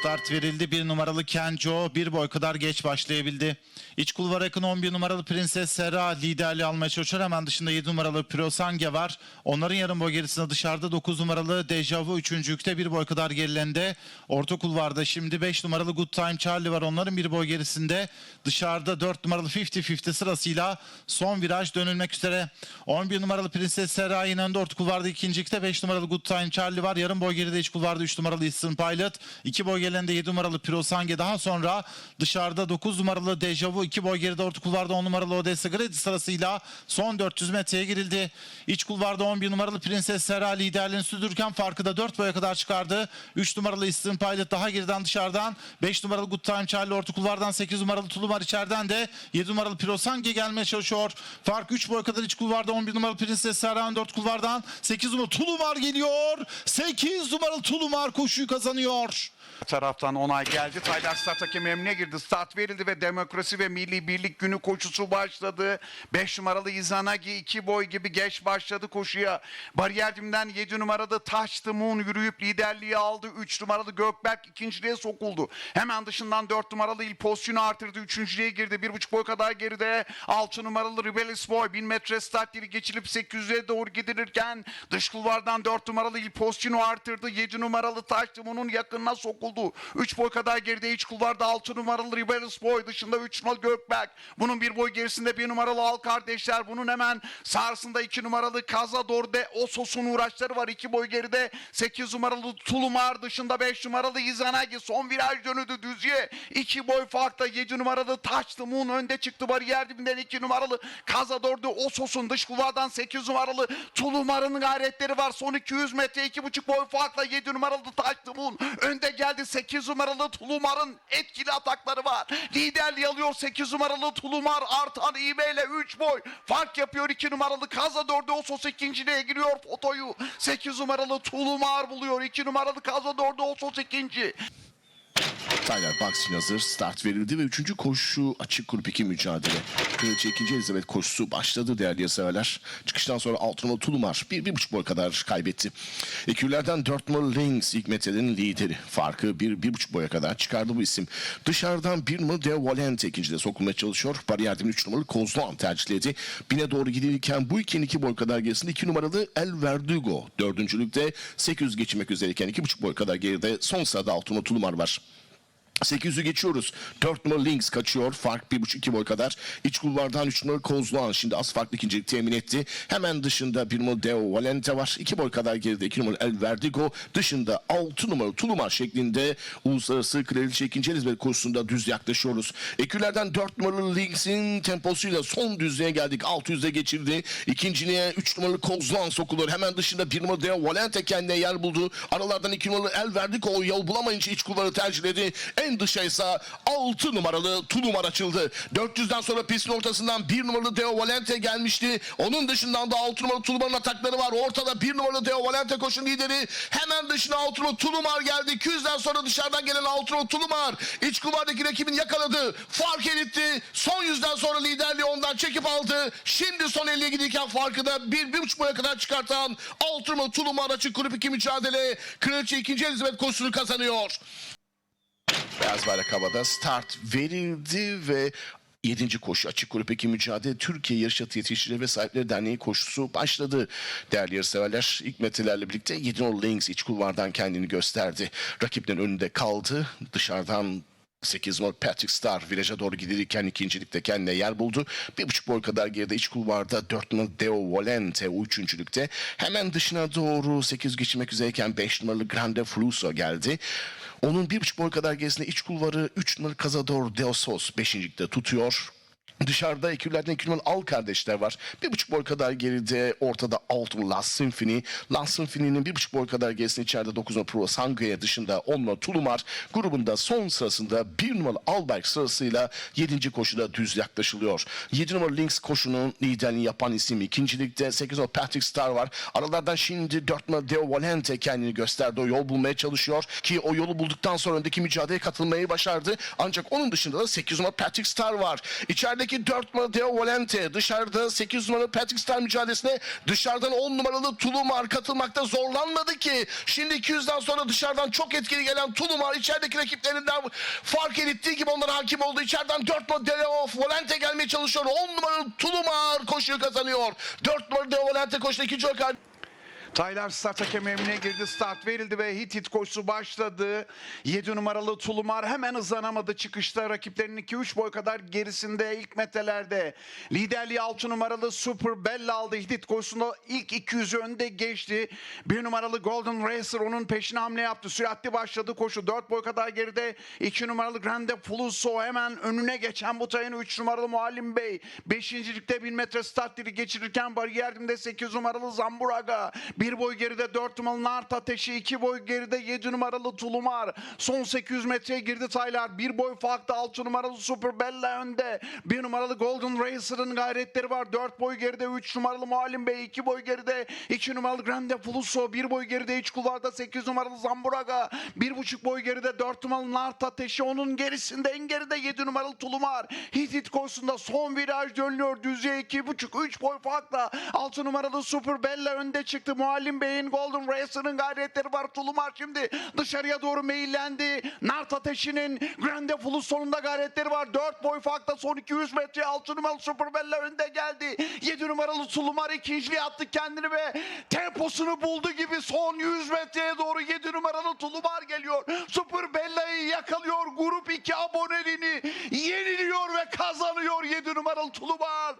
Start verildi. Bir numaralı Kenjo bir boy kadar geç başlayabildi. İç kulvara yakın 11 numaralı Prenses Sera liderliği almaya çalışıyor. Hemen dışında 7 numaralı Pirosange var. Onların yarım boy gerisinde dışarıda 9 numaralı Dejavu 3. yükte bir boy kadar gerilerinde. Orta kulvarda şimdi 5 numaralı Good Time Charlie var. Onların bir boy gerisinde. Dışarıda 4 numaralı 50-50 sırasıyla son viraj dönülmek üzere. 11 numaralı Prenses Sera yine önde orta kulvarda ikincilikte 5 numaralı Good Time Charlie var. Yarım boy geride iç kulvarda 3 numaralı Eastern Pilot. 2 boy gerilerinde 7 numaralı Pirosange. Daha sonra dışarıda 9 numaralı Dejavu. 2 boy geride orta kulvarda 10 numaralı Odessa Gredi sırasıyla son 400 metreye girildi. İç kulvarda 11 numaralı Prenses Sera liderliğini sürdürürken farkı da 4 boya kadar çıkardı. 3 numaralı Eastern Pilot daha geriden dışarıdan. 5 numaralı Good Time Charlie orta kulvardan 8 numaralı Tulumar içeriden de 7 numaralı Pirosange gelmeye çalışıyor. Fark 3 boy kadar iç kulvarda 11 numaralı Prenses Sera 4 kulvardan 8 numaralı Tulumar geliyor. 8 numaralı Tulumar koşuyu kazanıyor. Taraftan onay geldi. Tayyar start emrine girdi. Start verildi ve Demokrasi ve Milli Birlik Günü koşusu başladı. 5 numaralı Izanagi 2 boy gibi geç başladı koşuya. Bariyer dimden 7 numaralı Touch the Moon yürüyüp liderliği aldı. 3 numaralı Gökberk ikinciliğe sokuldu. Hemen dışından 4 numaralı il pozisyonu artırdı. Üçüncülüğe girdi. 1,5 boy kadar geride 6 numaralı Rebellis Boy 1000 metre start yeri geçilip 800'e doğru gidilirken dış kulvardan 4 numaralı il pozisyonu artırdı. 7 numaralı the Moon'un yakınına sokuldu. 3 boy kadar geride iç kulvarda 6 numaralı Rebellis Boy dışında 3 numaralı Gökberk. Bunun bir boy gerisinde 1 numaralı Al kardeşler. Bunun hemen sağrısında 2 numaralı Cazador'de Osos'un uğraşları var. 2 boy geride 8 numaralı Tulumar dışında 5 numaralı Izanagi. Son viraj dönüdü düzye. 2 boy farkta 7 numaralı the Moon önde çıktı. Bariyer dibinden 2 numaralı Cazador'da Osos'un dış kulvardan 8 numaralı Tulumar'ın gayretleri var. Son 200 metre 2,5 boy farkla 7 numaralı the Moon önde geldi. 8 numaralı Tulumar'ın etkili atakları var. Liderliği alıyor 8 numaralı Tulumar artan ivmeyle 3 boy. Fark yapıyor 2 numaralı Cazador'da Osos ikinciliğe giriyor fotoyu. 8 numaralı Tulumar buluyor. 2 numaralı Cazador'da Osos ikinci. Tyler Boxing hazır. Start verildi ve üçüncü koşu açık grup 2 mücadele. Kraliçe 2. Elizabeth koşusu başladı değerli yasaveler. Çıkıştan sonra 6 numaralı Tulumar bir, bir buçuk boy kadar kaybetti. Ekürlerden 4 numaralı Lynx ilk metrenin lideri. Farkı bir, bir buçuk boya kadar çıkardı bu isim. Dışarıdan 1 numaralı De Valente ikincide sokulmaya çalışıyor. Bariyerden 3 numaralı Kozloğan tercihledi. Bine doğru gidilirken bu ikinin 2 boy kadar gerisinde 2 numaralı El Verdugo. Dördüncülükte 800 geçmek üzereyken 2,5 boy kadar geride son sırada 6 numaralı Tulumar var. 800'ü geçiyoruz. 4 numaralı Lynx kaçıyor. Fark 1,5-2 boy kadar. İç kulvardan 3 numaralı Kozloğan şimdi az farklı ikincilik temin etti. Hemen dışında 1 numaralı Deo Valente var. 2 boy kadar geride 2 numaralı El Verdigo. Dışında 6 numaralı Tulumar şeklinde Uluslararası Kraliçe 2. Elizabeth kursunda düz yaklaşıyoruz. Ekürlerden 4 numaralı Lynx'in temposuyla son düzlüğe geldik. 600'e geçirdi. İkinciliğe 3 numaralı Kozloğan sokulur. Hemen dışında 1 numaralı Deo Valente kendine yer buldu. Aralardan 2 numaralı El Verdigo yol bulamayınca iç kulvarı tercihledi. En dışa ise 6 numaralı Tulumar açıldı. 400'den sonra pistin ortasından 1 numaralı Deo Valente gelmişti. Onun dışından da 6 numaralı Tulumar'ın atakları var. Ortada 1 numaralı Deo Valente koşun lideri. Hemen dışına 6 numaralı Tulumar geldi. 200'den sonra dışarıdan gelen 6 numaralı Tulumar iç kulvardaki rakibini yakaladı. Fark editti. Son yüzden sonra liderliği ondan çekip aldı. Şimdi son 50'ye giderken farkı da 1-1,5 boya kadar çıkartan 6 numaralı Tulumar açık grup 2 mücadele. Kraliçe 2. Elizabeth koşusunu kazanıyor. Beyaz bayrak havada start verildi ve 7. koşu açık grup 2 mücadele Türkiye Yarış Atı Yetiştirici ve Sahipleri Derneği koşusu başladı. Değerli yarışseverler ilk metrelerle birlikte 7 numaralı Lynx iç kulvardan kendini gösterdi. Rakiplerin önünde kaldı. Dışarıdan 8 numaralı Patrick Star viraja doğru gidilirken ikincilikte kendine yer buldu. Bir buçuk boy kadar geride iç kulvarda 4 numaralı Deo Valente o üçüncülükte. Hemen dışına doğru 8 geçmek üzereyken 5 numaralı Grande Fluso geldi. Onun bir buçuk boy kadar gerisinde iç kulvarı 3 numaralı Cazador Deosos beşincilikte tutuyor. Dışarıda ekürlerden iki numaralı Al kardeşler var. Bir buçuk boy kadar geride ortada altın Last Symphony. Last Symphony'nin bir buçuk boy kadar gerisinde içeride 9 numaralı Pro Sangria dışında 10 numaralı Tulumar. Grubunda son sırasında bir numaralı Alberg sırasıyla 7. koşuda düz yaklaşılıyor. 7 numaralı Lynx koşunun liderliğini yapan isim ikincilikte 8 numaralı Patrick Star var. Aralardan şimdi 4 numaralı Deo Valente kendini gösterdi. O yol bulmaya çalışıyor ki o yolu bulduktan sonra öndeki mücadeleye katılmayı başardı. Ancak onun dışında da 8 numaralı Patrick Star var. İçeride içerideki 4 numaralı Deo Volente. Dışarıda 8 numaralı Patrick Star mücadelesine dışarıdan 10 numaralı Tulumar katılmakta zorlanmadı ki. Şimdi 200'den sonra dışarıdan çok etkili gelen Tulumar içerideki rakiplerinden fark ettiği gibi onlara hakim oldu. İçeriden 4 numaralı Deo Volente gelmeye çalışıyor. 10 numaralı Tulumar koşuyu kazanıyor. 4 numaralı Deo Volente koştu ikinci olarak. Taylar start hakemi emrine girdi. Start verildi ve hit hit koşusu başladı. 7 numaralı Tulumar hemen hızlanamadı çıkışta. Rakiplerinin 2-3 boy kadar gerisinde ilk metrelerde. Liderliği 6 numaralı Super Bella aldı. Hit hit koşusunda ilk 200 önde geçti. 1 numaralı Golden Racer onun peşine hamle yaptı. Süratli başladı koşu. 4 boy kadar geride. 2 numaralı Grande Flusso hemen önüne geçen bu tayını 3 numaralı Muallim Bey. 5. ligde 1000 metre start dili geçirirken bariyerdimde 8 numaralı Zamburaga. Bir boy geride 4 numaralı Nart Ateşi, 2 boy geride 7 numaralı Tulumar. Son 800 metreye girdi Taylar. Bir boy farklı 6 numaralı Super Bella önde. 1 numaralı Golden Racer'ın gayretleri var. 4 boy geride 3 numaralı Muallim Bey, 2 boy geride 2 numaralı Grande Flusso, 1 boy geride iç kulvarda 8 numaralı Zamburaga. 1,5 boy geride 4 numaralı Nart Ateşi. Onun gerisinde en geride 7 numaralı Tulumar. Hit hit koşusunda son viraj dönüyor. Düzeye 2,5 3 boy farkla 6 numaralı Super Bella önde çıktı. Muallim Bey'in Golden Racer'ın gayretleri var. Tulumar şimdi dışarıya doğru meyillendi. Nart Ateşi'nin Grande Fulus sonunda gayretleri var. 4 boy farkla son 200 metre 6 numaralı Super Bella önde geldi. 7 numaralı Tulumar ikinciliğe attı kendini ve temposunu buldu gibi son 100 metreye doğru 7 numaralı Tulumar geliyor. Super Bella'yı yakalıyor. Grup 2 aboneliğini yeniliyor ve kazanıyor 7 numaralı Tulumar.